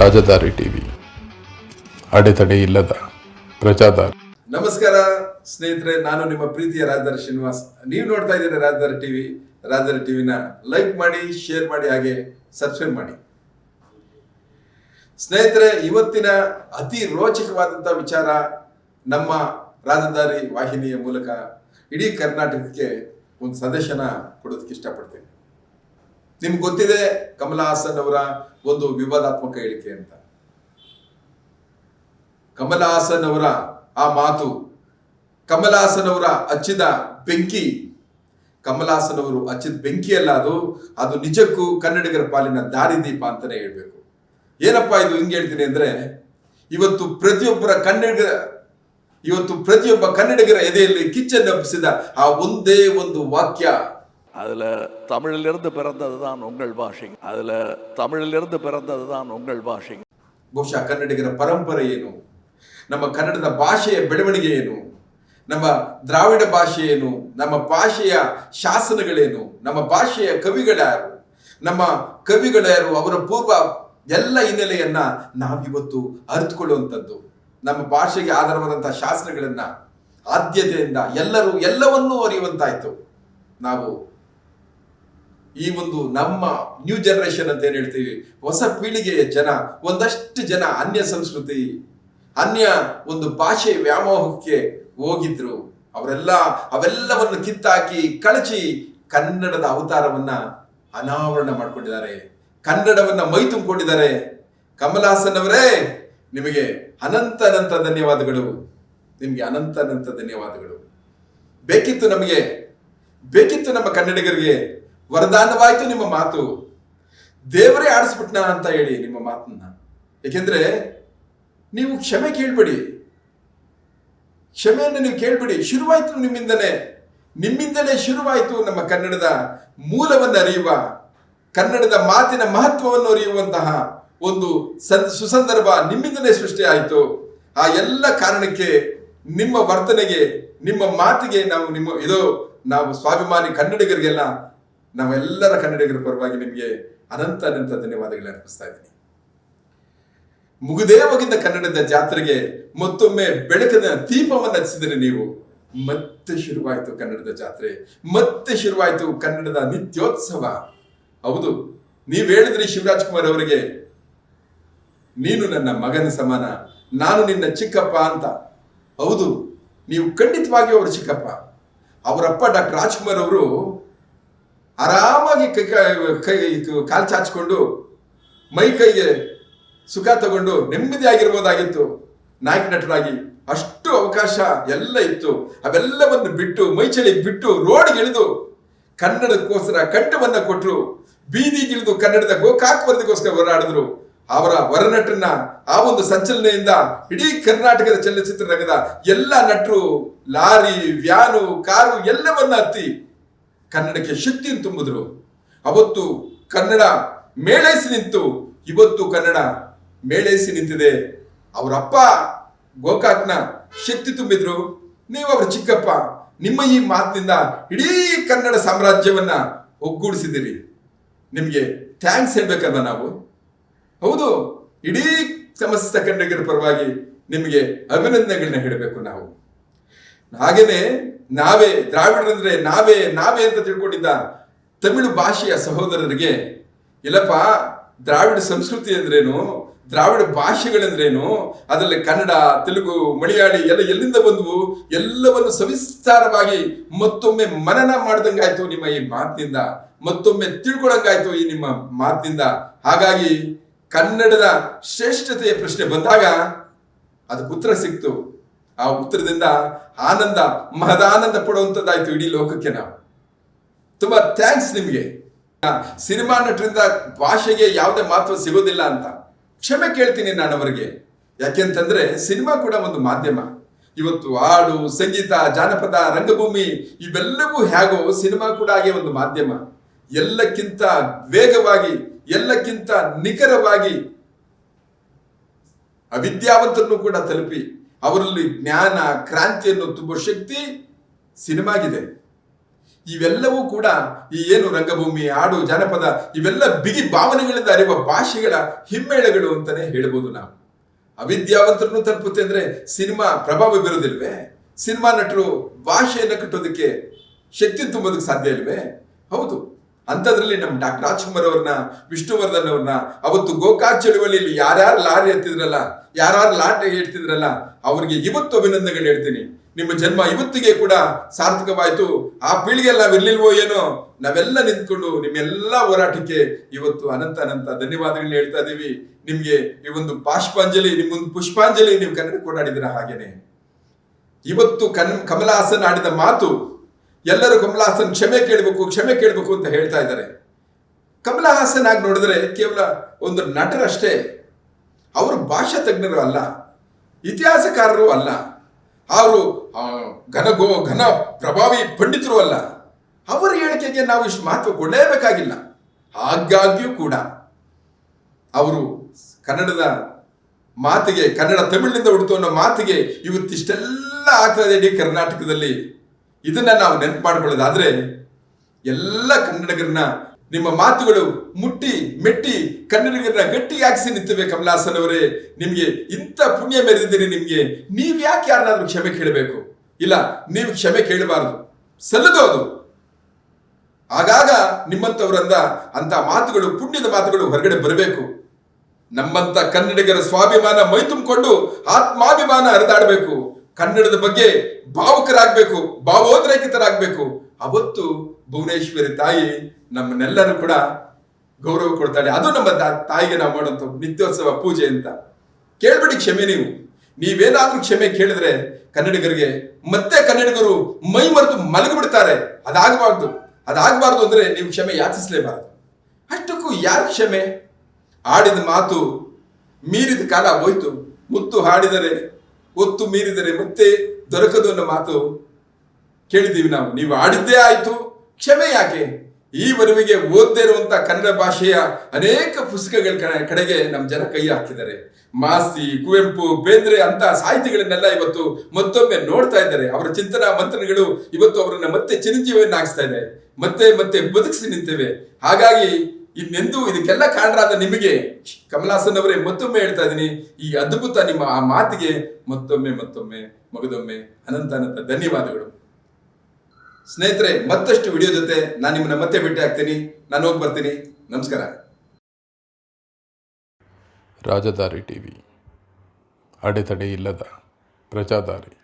ರಾಜಧಾರಿ TV. ಅಡೆತಡೆ ಇಲ್ಲದ ಪ್ರಜಾದಾರಿ. ನಮಸ್ಕಾರ ಸ್ನೇಹಿತರೆ, ನಾನು ನಿಮ್ಮ ಪ್ರೀತಿಯ ರಾಜಧಾರಿ ಶ್ರೀನಿವಾಸ್. ನೀವು ನೋಡ್ತಾ ಇದ್ದೀರಾ ರಾಜಧಾರಿ ಟಿವಿ. ರಾಜಧಾನಿ ಟಿವಿನ ಲೈಕ್ ಮಾಡಿ ಶೇರ್ ಮಾಡಿ, ಹಾಗೆ ಸಬ್ಸ್ಕ್ರೈಬ್ ಮಾಡಿ. ಸ್ನೇಹಿತರೆ, ಇವತ್ತಿನ ಅತಿ ರೋಚಕವಾದಂಥ ವಿಚಾರ ನಮ್ಮ ರಾಜಧಾನಿ ವಾಹಿನಿಯ ಮೂಲಕ ಇಡೀ ಕರ್ನಾಟಕಕ್ಕೆ ಒಂದು ಸಂದೇಶನ ಕೊಡೋದಕ್ಕೆ ಇಷ್ಟಪಡ್ತೇನೆ. ನಿಮ್ಗೆ ಗೊತ್ತಿದೆ, ಕಮಲ ಹಾಸನ್ ಅವರ ಒಂದು ವಿವಾದಾತ್ಮಕ ಹೇಳಿಕೆ ಅಂತ. ಕಮಲ ಹಾಸನ್ ಅವರ ಆ ಮಾತು, ಕಮಲ ಹಾಸನ್ ಅವರ ಹಚ್ಚಿದ ಬೆಂಕಿ ಕಮಲ ಹಾಸನ್ ಅವರು ಹಚ್ಚಿದ ಬೆಂಕಿ ಅಲ್ಲ ಅದು ಅದು ನಿಜಕ್ಕೂ ಕನ್ನಡಿಗರ ಪಾಲಿನ ದಾರಿದೀಪ ಅಂತಾನೆ ಹೇಳ್ಬೇಕು ಏನಪ್ಪಾ ಇದು ಹಿಂಗೆ ಹೇಳ್ತೀನಿ ಅಂದ್ರೆ ಇವತ್ತು ಪ್ರತಿಯೊಬ್ಬರ ಕನ್ನಡಿಗ ಇವತ್ತು ಪ್ರತಿಯೊಬ್ಬ ಕನ್ನಡಿಗರ ಎದೆಯಲ್ಲಿ ಕಿಚ್ಚನ್ನು ಹಬ್ಬಿಸಿದ ಆ ಒಂದೇ ಒಂದು ವಾಕ್ಯ அதில் தமிழிலிருந்து பிறந்தது தான் உங்கள் பாஷை அதில் தமிழிலிருந்து பிறந்தது தான் உங்கள் பாஷை ಬಹುಶಃ ಕನ್ನಡಿಗರ ಪರಂಪರೆ ಏನು ನಮ್ಮ ಕನ್ನಡದ ಭಾಷೆಯ ಬೆಳವಣಿಗೆ ಏನು ನಮ್ಮ ದ್ರಾವಿಡ ಭಾಷೆ ಏನು? ನಮ್ಮ ಭಾಷೆಯ ಶಾಸನಗಳೇನು? ನಮ್ಮ ಭಾಷೆಯ ಕವಿಗಳ್ಯಾರು ನಮ್ಮ ಕವಿಗಳ್ಯಾರು ಅವರ ಪೂರ್ವ ಎಲ್ಲ ಹಿನ್ನೆಲೆಯನ್ನ ನಾವಿವತ್ತು ಅರಿತುಕೊಳ್ಳುವಂಥದ್ದು. ನಮ್ಮ ಭಾಷೆಗೆ ಆಧಾರವಾದಂತಹ ಶಾಸನಗಳನ್ನ, ಆದ್ಯತೆಯಿಂದ ಎಲ್ಲರೂ ಎಲ್ಲವನ್ನೂ ಅರಿಯುವಂತಾಯ್ತು. ನಾವು ಈ ಒಂದು ನಮ್ಮ ನ್ಯೂ ಜನರೇಷನ್ ಅಂತ ಏನ್ ಹೇಳ್ತೀವಿ? ಹೊಸ ಪೀಳಿಗೆಯ ಜನ, ಒಂದಷ್ಟು ಜನ ಅನ್ಯ ಸಂಸ್ಕೃತಿ, ಅನ್ಯ ಒಂದು ಭಾಷೆ ವ್ಯಾಮೋಹಕ್ಕೆ ಹೋಗಿದ್ರು. ಅವರೆಲ್ಲ, ಅವೆಲ್ಲವನ್ನು ಕಿತ್ತಾಕಿ ಕಳಚಿ ಕನ್ನಡದ ಅವತಾರವನ್ನ ಅನಾವರಣ ಮಾಡಿಕೊಂಡಿದ್ದಾರೆ. ಕನ್ನಡವನ್ನ ಮೈ ತುಂಬಿಕೊಂಡಿದ್ದಾರೆ. ಕಮಲಾಸನ್ ಅವರೇ, ನಿಮಗೆ ಅನಂತ ಅನಂತ ಧನ್ಯವಾದಗಳು. ನಿಮಗೆ ಅನಂತ ಅನಂತ ಧನ್ಯವಾದಗಳು. ಬೇಕಿತ್ತು ನಮಗೆ, ಬೇಕಿತ್ತು ನಮ್ಮ ಕನ್ನಡಿಗರಿಗೆ, ವರದಾನವಾಯಿತು ನಿಮ್ಮ ಮಾತು. ದೇವರೇ ಆಡಿಸ್ಬಿಟ್ನ ಅಂತ ಹೇಳಿ ನಿಮ್ಮ ಮಾತನ್ನ. ಏಕೆಂದ್ರೆ, ನೀವು ಕ್ಷಮೆ ಕೇಳ್ಬೇಡಿ. ಕ್ಷಮೆಯನ್ನು ನೀವು ಕೇಳ್ಬಿಡಿ. ಶುರುವಾಯಿತು ನಿಮ್ಮಿಂದಲೇ ನಿಮ್ಮಿಂದಲೇ ಶುರುವಾಯಿತು ನಮ್ಮ ಕನ್ನಡದ ಮೂಲವನ್ನು ಅರಿಯುವ, ಕನ್ನಡದ ಮಾತಿನ ಮಹತ್ವವನ್ನು ಅರಿಯುವಂತಹ ಒಂದು ಸನ್, ಸುಸಂದರ್ಭ ನಿಮ್ಮಿಂದಲೇ ಸೃಷ್ಟಿಯಾಯಿತು ಆ ಎಲ್ಲ ಕಾರಣಕ್ಕೆ ನಿಮ್ಮ ವರ್ತನೆಗೆ, ನಿಮ್ಮ ಮಾತಿಗೆ ನಾವು ನಿಮ್ಮ, ಇದು ನಾವು ಸ್ವಾಭಿಮಾನಿ ಕನ್ನಡಿಗರಿಗೆಲ್ಲ, ನಾವೆಲ್ಲರ ಕನ್ನಡಿಗರ ಪರವಾಗಿ ನಿಮಗೆ ಅನಂತ ಅನಂತ ಧನ್ಯವಾದಗಳು ಅರ್ಪಿಸ್ತಾ ಇದ್ದೀನಿ. ಮುಗುದೇ ಹೋಗಿದ್ದ ಕನ್ನಡದ ಜಾತ್ರೆಗೆ ಮತ್ತೊಮ್ಮೆ ಬೆಳಕಿನ ದೀಪವನ್ನು ಹಚ್ಚಿದರೆ ನೀವು, ಮತ್ತೆ ಶುರುವಾಯಿತು ಕನ್ನಡದ ಜಾತ್ರೆ, ಮತ್ತೆ ಶುರುವಾಯಿತು ಕನ್ನಡದ ನಿತ್ಯೋತ್ಸವ. ಹೌದು, ನೀವ್ ಹೇಳಿದ್ರಿ ಶಿವರಾಜ್ ಕುಮಾರ್ ಅವರಿಗೆ, ನೀನು ನನ್ನ ಮಗನ ಸಮಾನ, ನಾನು ನಿನ್ನ ಚಿಕ್ಕಪ್ಪ ಅಂತ. ಹೌದು, ನೀವು ಖಂಡಿತವಾಗಿ ಅವರು ಚಿಕ್ಕಪ್ಪ. ಅವರಪ್ಪ ಡಾಕ್ಟರ್ ರಾಜ್ಕುಮಾರ್ ಅವರು ಆರಾಮಾಗಿ ಕೈ ಕೈ, ಕಾಲು ಚಾಚಿಕೊಂಡು ಮೈ ಕೈಗೆ ಸುಖ ತಗೊಂಡು ನೆಮ್ಮದಿಯಾಗಿರ್ಬೋದಾಗಿತ್ತು. ನಾಯಕ ನಟರಾಗಿ ಅಷ್ಟು ಅವಕಾಶ ಎಲ್ಲ ಇತ್ತು. ಅವೆಲ್ಲವನ್ನು ಬಿಟ್ಟು ಮೈಚಳಿ ಬಿಟ್ಟು, ರೋಡ್ಗಿಳಿದು ಕನ್ನಡಕ್ಕೋಸ್ಕರ ಕಂಠವನ್ನ ಕೊಟ್ಟರು ಬೀದಿಗಿಳಿದು ಕನ್ನಡದ ಗೋಕಾಕ್ ವರದಿಗೋಸ್ಕರ ಹೋರಾಡಿದ್ರು. ಅವರ ವರನಟನ್ನ, ಆ ಒಂದು ಸಂಚಲನೆಯಿಂದ ಇಡೀ ಕರ್ನಾಟಕದ ಚಲನಚಿತ್ರರಂಗದ ಎಲ್ಲ ನಟರು, ಲಾರಿ, ವ್ಯಾನು, ಕಾರು ಎಲ್ಲವನ್ನ ಹತ್ತಿ ಕನ್ನಡಕ್ಕೆ ಶಕ್ತಿಯನ್ನು ತುಂಬಿದ್ರು. ಅವತ್ತು ಕನ್ನಡ ಮೇಳೈಸಿ ನಿಂತು, ಇವತ್ತು ಕನ್ನಡ ಮೇಳೈಸಿ ನಿಂತಿದೆ. ಅವರಪ್ಪ ಗೋಕಾಕ್ನ ಶಕ್ತಿ ತುಂಬಿದ್ರು. ನೀವು ಅವರ ಚಿಕ್ಕಪ್ಪ, ನಿಮ್ಮ ಈ ಮಾತಿನಿಂದ ಇಡೀ ಕನ್ನಡ ಸಾಮ್ರಾಜ್ಯವನ್ನ ಒಗ್ಗೂಡಿಸಿದ್ದೀರಿ. ನಿಮಗೆ ಥ್ಯಾಂಕ್ಸ್ ಹೇಳ್ಬೇಕಲ್ವ ನಾವು? ಹೌದು, ಇಡೀ ಸಮಸ್ತ ಕನ್ನಡಿಗರ ಪರವಾಗಿ ನಿಮಗೆ ಅಭಿನಂದನೆಗಳನ್ನ ಹೇಳಬೇಕು ನಾವು. ಹಾಗೇನೆ ನಾವೇ, ದ್ರಾವಿಡರಂದ್ರೆ ನಾವೇ ನಾವೇ ಅಂತ ತಿಳ್ಕೊಂಡಿದ್ದ ತಮಿಳು ಭಾಷೆಯ ಸಹೋದರರಿಗೆ, ಇಲ್ಲಪ್ಪ, ದ್ರಾವಿಡ ಸಂಸ್ಕೃತಿ ಅಂದ್ರೇನು? ದ್ರಾವಿಡ ಭಾಷೆಗಳೆಂದ್ರೇನು? ಅದರಲ್ಲಿ ಕನ್ನಡ, ತೆಲುಗು, ಮಲಯಾಳಿ ಎಲ್ಲ ಎಲ್ಲಿಂದ ಬಂದವು? ಎಲ್ಲವನ್ನು ಸವಿಸ್ತಾರವಾಗಿ ಮತ್ತೊಮ್ಮೆ ಮನನ ಮಾಡ್ದಂಗಾಯ್ತು ನಿಮ್ಮ ಈ ಮಾತಿನಿಂದ. ಮತ್ತೊಮ್ಮೆ ತಿಳ್ಕೊಳಂಗಾಯ್ತು ಈ ನಿಮ್ಮ ಮಾತಿನಿಂದ. ಹಾಗಾಗಿ ಕನ್ನಡದ ಶ್ರೇಷ್ಠತೆಯ ಪ್ರಶ್ನೆ ಬಂದಾಗ ಅದಕ್ಕೆ ಉತ್ತರ ಸಿಕ್ತು. ಆ ಉತ್ತರದಿಂದ ಆನಂದ, ಮಹದಾನಂದ ಪಡುವಂಥದ್ದಾಯ್ತು ಇಡೀ ಲೋಕಕ್ಕೆ ನಾವು. ತುಂಬಾ ಥ್ಯಾಂಕ್ಸ್ ನಿಮಗೆ. ಸಿನಿಮಾ ನಟರಿಂದ ಭಾಷೆಗೆ ಯಾವುದೇ ಮಹತ್ವ ಸಿಗೋದಿಲ್ಲ ಅಂತ. ಕ್ಷಮೆ ಕೇಳ್ತೀನಿ ನಾನು ಅವರಿಗೆ. ಯಾಕೆಂತಂದ್ರೆ ಸಿನಿಮಾ ಕೂಡ ಒಂದು ಮಾಧ್ಯಮ. ಇವತ್ತು ಹಾಡು, ಸಂಗೀತ, ಜಾನಪದ, ರಂಗಭೂಮಿ ಇವೆಲ್ಲವೂ ಹೇಗೋ ಸಿನಿಮಾ ಕೂಡ ಹಾಗೆ ಒಂದು ಮಾಧ್ಯಮ. ಎಲ್ಲಕ್ಕಿಂತ ವೇಗವಾಗಿ, ಎಲ್ಲಕ್ಕಿಂತ ನಿಖರವಾಗಿ ಅವಿದ್ಯಾವಂತರನ್ನು ಕೂಡ ತಲುಪಿ ಅವರಲ್ಲಿ ಜ್ಞಾನ, ಕ್ರಾಂತಿಯನ್ನು ತುಂಬುವ ಶಕ್ತಿ ಸಿನಿಮಾಗಿದೆ. ಇವೆಲ್ಲವೂ ಕೂಡ ಈ ಏನು ರಂಗಭೂಮಿ ಹಾಡು ಜಾನಪದ, ಇವೆಲ್ಲ ಬಿಗಿ ಭಾವನೆಗಳಿಂದ ಅರಿಯುವ ಭಾಷೆಗಳ ಹಿಮ್ಮೇಳಗಳು ಅಂತಾನೆ ಹೇಳ್ಬೋದು ನಾವು. ಅವಿದ್ಯಾವಂತರನ್ನು ತಲುಪುತ್ತೆ ಅಂದ್ರೆ ಸಿನಿಮಾ ಪ್ರಭಾವ ಬೀರೋದಿಲ್ವೇ ಸಿನಿಮಾ ನಟರು ಭಾಷೆಯನ್ನು ಕಟ್ಟೋದಕ್ಕೆ ಶಕ್ತಿ ತುಂಬೋದಕ್ಕೆ ಸಾಧ್ಯ ಇಲ್ವೇ? ಹೌದು. ಅಂಥದ್ರಲ್ಲಿ ನಮ್ಮ ಡಾಕ್ಟರ್ ರಾಜ್ಕುಮಾರ್ ಅವ್ರನ್ನ, ವಿಷ್ಣುವರ್ಧನ್ ಅವ್ರನ್ನ, ಅವತ್ತು ಗೋಕಾಕ್ ಚಳುವಳಿಯಲ್ಲಿ ಯಾರ್ಯಾರು ಲಾರಿ ಎತ್ತಿದ್ರಲ್ಲ ಯಾರ್ಯಾರು ಲಾಟೆ ಹೇಳ್ತಿದ್ರಲ್ಲ ಅವರಿಗೆ ಇವತ್ತು ಅಭಿನಂದನೆಗಳು ಹೇಳ್ತೀನಿ. ನಿಮ್ಮ ಜನ್ಮ ಇವತ್ತಿಗೆ ಕೂಡ ಸಾರ್ಥಕವಾಯಿತು. ಆ ಪೀಳಿಗೆಲ್ಲ ಇರ್ಲಿಲ್ವೋ ಏನೋ, ನಾವೆಲ್ಲ ನಿಂತ್ಕೊಂಡು ನಿಮ್ಮೆಲ್ಲ ಹೋರಾಟಕ್ಕೆ ಇವತ್ತು ಅನಂತ ಅನಂತ ಧನ್ಯವಾದಗಳನ್ನ ಹೇಳ್ತಾ ಇದ್ದೀವಿ ನಿಮ್ಗೆ ಈ ಒಂದು ಬಾಷ್ಪಾಂಜಲಿ ನಿಮ್ಗೊಂದು ಪುಷ್ಪಾಂಜಲಿ ನೀವು ಕನ್ನಡ ಕೊಡಾಡಿದ್ರ ಹಾಗೇನೆ. ಇವತ್ತು ಕನ್ ಕಮಲ ಹಾಸನ್ ಆಡಿದ ಮಾತು, ಎಲ್ಲರೂ ಕಮಲ ಹಾಸನ್ ಕ್ಷಮೆ ಕೇಳಬೇಕು ಕ್ಷಮೆ ಕೇಳಬೇಕು ಅಂತ ಹೇಳ್ತಾ ಇದ್ದಾರೆ. ಕಮಲ ಹಾಸನ್ ಆಗಿ ನೋಡಿದ್ರೆ ಕೇವಲ ಒಂದು ನಟರಷ್ಟೇ. ಅವರು ಭಾಷಾ ತಜ್ಞರು ಅಲ್ಲ. ಇತಿಹಾಸಕಾರರು ಅಲ್ಲ. ಅವರು ಘನಗೋ ಘನ ಪ್ರಭಾವಿ ಪಂಡಿತರು ಅಲ್ಲ. ಅವರ ಹೇಳಿಕೆಗೆ ನಾವು ಇಷ್ಟು ಮಹತ್ವ ಕೊಡಲೇಬೇಕಾಗಿಲ್ಲ. ಹಾಗಾಗಿಯೂ ಕೂಡ ಅವರು ಕನ್ನಡದ ಮಾತಿಗೆ, ಕನ್ನಡ ತಮಿಳಿನಿಂದ ಹುಡ್ತು ಅನ್ನೋ ಮಾತಿಗೆ ಇವತ್ತಿಷ್ಟೆಲ್ಲ ಆಗ್ತಾ ಇಡೀ ಕರ್ನಾಟಕದಲ್ಲಿ. ಇದನ್ನ ನಾವು ನೆನಪು ಮಾಡಿಕೊಳ್ಳೋದಾದರೆ ಎಲ್ಲ ಕನ್ನಡಿಗರನ್ನ ನಿಮ್ಮ ಮಾತುಗಳು ಮುಟ್ಟಿ, ಮೆಟ್ಟಿ ಕನ್ನಡಿಗರನ್ನ ಗಟ್ಟಿಯಾಗಿಸಿ ನಿಂತಿವೆ ಕಮಲಾಸನ್ ಅವರೇ. ನಿಮಗೆ ಇಂಥ ಪುಣ್ಯ ಮೆರೆದಿದ್ದೀರಿ ನಿಮಗೆ. ನೀವ್ ಯಾಕೆ ಯಾರನ್ನಾದ್ರೂ ಕ್ಷಮೆ ಕೇಳಬೇಕು? ಇಲ್ಲ, ನೀವು ಕ್ಷಮೆ ಕೇಳಬಾರದು. ಸಲ್ಲದು ಅದು. ಆಗಾಗ ನಿಮ್ಮಂಥವರಂದ ಅಂತ ಮಾತುಗಳು, ಪುಣ್ಯದ ಮಾತುಗಳು ಹೊರಗಡೆ ಬರಬೇಕು. ನಮ್ಮಂತ ಕನ್ನಡಿಗರ ಸ್ವಾಭಿಮಾನ ಮೈ ತುಂಬಿಕೊಂಡು ಆತ್ಮಾಭಿಮಾನ ಹರಿದಾಡಬೇಕು. ಕನ್ನಡದ ಬಗ್ಗೆ ಭಾವುಕರಾಗಬೇಕು, ಭಾವೋದ್ರೇಕಿತರಾಗಬೇಕು. ಅವತ್ತು ಭುವನೇಶ್ವರಿ ತಾಯಿ ನಮ್ಮನ್ನೆಲ್ಲರೂ ಕೂಡ ಗೌರವ ಕೊಡ್ತಾಳೆ. ಅದು ನಮ್ಮ ತಾಯಿಗೆ ನಾವು ಮಾಡುವಂಥ ನಿತ್ಯೋತ್ಸವ ಪೂಜೆ ಅಂತ. ಕೇಳ್ಬಿಡಿ ಕ್ಷಮೆ ನೀವು. ನೀವೇನಾದ್ರೂ ಕ್ಷಮೆ ಕೇಳಿದ್ರೆ ಕನ್ನಡಿಗರಿಗೆ, ಮತ್ತೆ ಕನ್ನಡಿಗರು ಮೈ ಮರೆತು ಮಲಗಿಬಿಡ್ತಾರೆ. ಅದಾಗಬಾರ್ದು. ಅದಾಗಬಾರ್ದು ಅಂದ್ರೆ ನೀವು ಕ್ಷಮೆ ಯಾಚಿಸಲೇಬಾರ್ದು. ಅಷ್ಟಕ್ಕೂ ಯಾರ ಕ್ಷಮೆ? ಆಡಿದ ಮಾತು ಮೀರಿದ ಕಾಲ ಹೋಯ್ತು. ಮುತ್ತು ಹಾಡಿದರೆ ಒತ್ತು ಮೀರಿದರೆ ಮತ್ತೆ ದೊರಕದು ಅನ್ನೋ ಮಾತು ಕೇಳಿದ್ದೀವಿ ನಾವು. ನೀವು ಆಡಿದ್ದೇ ಆಯ್ತು. ಕ್ಷಮೆ ಯಾಕೆ ಈವರೆವಿಗೆ ಓದ್ದೇ ಇರುವಂತ ಕನ್ನಡ ಭಾಷೆಯ ಅನೇಕ ಪುಸ್ತಕಗಳ ಕಡೆಗೆ ನಮ್ಮ ಜನ ಕೈ ಹಾಕಿದ್ದಾರೆ. ಮಾಸ್ತಿ, ಕುವೆಂಪು, ಬೇಂದ್ರೆ ಅಂತ ಸಾಹಿತಿಗಳನ್ನೆಲ್ಲ ಇವತ್ತು ಮತ್ತೊಮ್ಮೆ ನೋಡ್ತಾ ಇದ್ದಾರೆ. ಅವರ ಚಿಂತನಾ ಮಂತ್ರಗಳು ಇವತ್ತು ಅವರನ್ನ ಮತ್ತೆ ಚಿರಂಜೀವಿಯನ್ನಾಗಿಸ್ತಾ ಇದೆ. ಮತ್ತೆ ಮತ್ತೆ ಬದುಕಿಸಿ ನಿಂತೇವೆ. ಹಾಗಾಗಿ ಇನ್ನೆಂದು ಇದಕ್ಕೆಲ್ಲ ಕಾರಣರಾದ ನಿಮಗೆ ಕಮಲಾಸನ್ ಅವರೇ ಮತ್ತೊಮ್ಮೆ ಹೇಳ್ತಾ ಇದ್ದೀನಿ. ಈ ಅದ್ಭುತ ನಿಮ್ಮ ಆ ಮಾತಿಗೆ ಮತ್ತೊಮ್ಮೆ ಮತ್ತೊಮ್ಮೆ, ಮಗದೊಮ್ಮೆ ಅನಂತ ಅನಂತ ಧನ್ಯವಾದಗಳು. ಸ್ನೇಹಿತರೆ, ಮತ್ತಷ್ಟು ವಿಡಿಯೋ ಜೊತೆ ನಾನು ನಿಮ್ಮನ್ನ ಮತ್ತೆ ಭೇಟಿ ಆಗ್ತೀನಿ. ನಾನು ಹೋಗಿ ಬರ್ತೀನಿ. ನಮಸ್ಕಾರ. ರಾಜಧಾರಿ ಟಿವಿ. ಅಡೆತಡೆ ಇಲ್ಲದ ಪ್ರಜಾದಾರಿ.